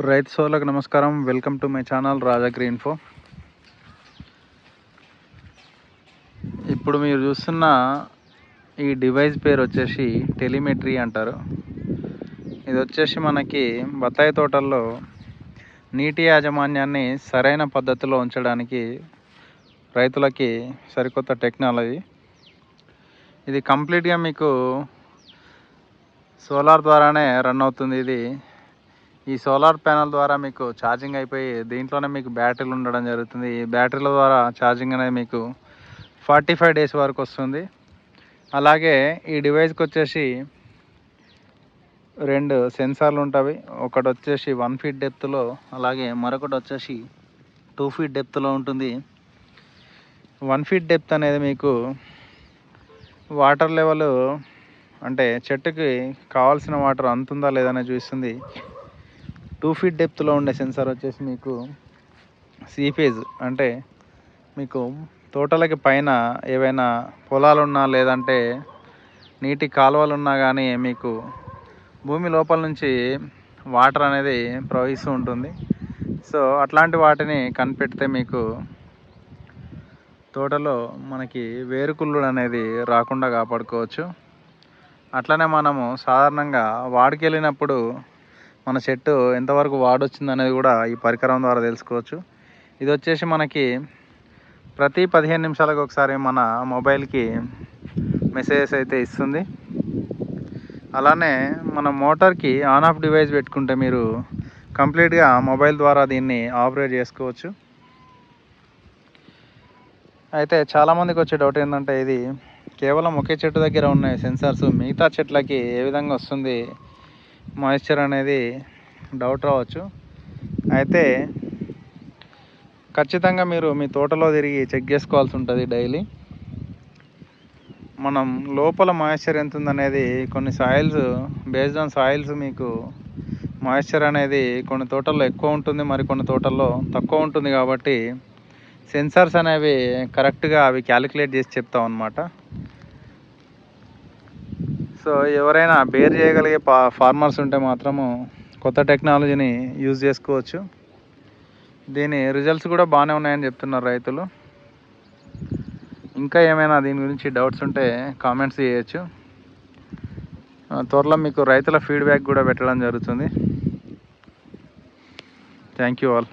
రైతు సోదరులకు నమస్కారం. Welcome to my channel Raja green ఫో ఇప్పుడు మీరు చూస్తున్న ఈ డివైస్ పేరు వచ్చేసి టెలిమెట్రీ అంటారు. ఇది వచ్చేసి మనకి బత్తాయి తోటల్లో నీటి యాజమాన్యాన్ని సరైన పద్ధతిలో ఉంచడానికి రైతులకి సరికొత్త టెక్నాలజీ ఇది కంప్లీట్గా మీకు సోలార్ ద్వారానే రన్ అవుతుంది. ఇది ఈ సోలార్ ప్యానల్ ద్వారా మీకు ఛార్జింగ్ అయిపోయి దీంట్లోనే మీకు బ్యాటరీలు ఉండడం జరుగుతుంది. ఈ బ్యాటరీల ద్వారా ఛార్జింగ్ అనేది మీకు ఫార్టీ ఫైవ్ డేస్ వరకు వస్తుంది. అలాగే ఈ డివైస్కి వచ్చేసి రెండు సెన్సార్లు ఉంటాయి. ఒకటి వచ్చేసి వన్ ఫీట్ డెప్త్లో అలాగే మరొకటి వచ్చేసి టూ ఫీట్ డెప్త్లో ఉంటుంది. వన్ ఫీట్ డెప్త్ అనేది మీకు వాటర్ లెవెల్ అంటే చెట్టుకి కావాల్సిన వాటర్ అందుతుందా లేదని చూస్తుంది టూ ఫీట్ డెప్త్లో ఉండే సెన్సార్ వచ్చేసి మీకు సీఫేజ్ అంటే మీకు తోటలకి పైన ఏవైనా పొలాలు ఉన్నా లేదంటే నీటి కాలువలు ఉన్నా కానీ మీకు భూమి లోపల నుంచి వాటర్ అనేది ప్రవహిస్తూ ఉంటుంది. సో అట్లాంటి వాటిని కనిపెడితే మీకు తోటలో మనకి వేరుకుళ్ళు అనేది రాకుండా కాపాడుకోవచ్చు. అట్లనే మనము సాధారణంగా వాడికి వెళ్ళినప్పుడు మన చెట్టు ఎంతవరకు వాడొచ్చింది అనేది కూడా ఈ పరికరం ద్వారా తెలుసుకోవచ్చు. ఇది వచ్చేసి మనకి ప్రతి పదిహేను నిమిషాలకు ఒకసారి మన మొబైల్కి మెసేజెస్ అయితే ఇస్తుంది. అలానే మన మోటార్కి ఆన్ ఆఫ్ డివైస్ పెట్టుకుంటే మీరు కంప్లీట్గా మొబైల్ ద్వారా దీన్ని ఆపరేట్ చేసుకోవచ్చు. అయితే చాలామందికి వచ్చే డౌట్ ఏంటంటే ఇది కేవలం ఒకే చెట్టు దగ్గర ఉన్న సెన్సార్స్ మిగతా చెట్లకి ఏ విధంగా వస్తుంది మాయిశ్చర్ అనేది డౌట్ రావచ్చు. అయితే ఖచ్చితంగా మీరు మీ తోటలో తిరిగి చెక్ చేసుకోవాల్సి ఉంటుంది డైలీ మనం లోపల మాయిశ్చర్ ఎంత ఉందనేది కొన్ని సాయిల్స్ బేస్డ్ ఆన్ సాయిల్స్ మీకు మాయిశ్చర్ అనేది కొన్ని తోటల్లో ఎక్కువ ఉంటుంది మరి కొన్ని తోటల్లో తక్కువ ఉంటుంది కాబట్టి సెన్సార్స్ అనేవి కరెక్ట్గా అవి క్యాలిక్యులేట్ చేసి చెప్తాం అన్నమాట సో ఎవరైనా బేర్ చేయగలిగే పా ఫార్మర్స్ ఉంటే మాత్రము కొత్త టెక్నాలజీని యూజ్ చేసుకోవచ్చు. దీని రిజల్ట్స్ కూడా బాగానే ఉన్నాయని చెప్తున్నారు రైతులు. ఇంకా ఏమైనా దీని గురించి డౌట్స్ ఉంటే కామెంట్స్ చేయొచ్చు. త్వరలో మీకు రైతుల ఫీడ్బ్యాక్ కూడా పెట్టడం జరుగుతుంది. Thank you all.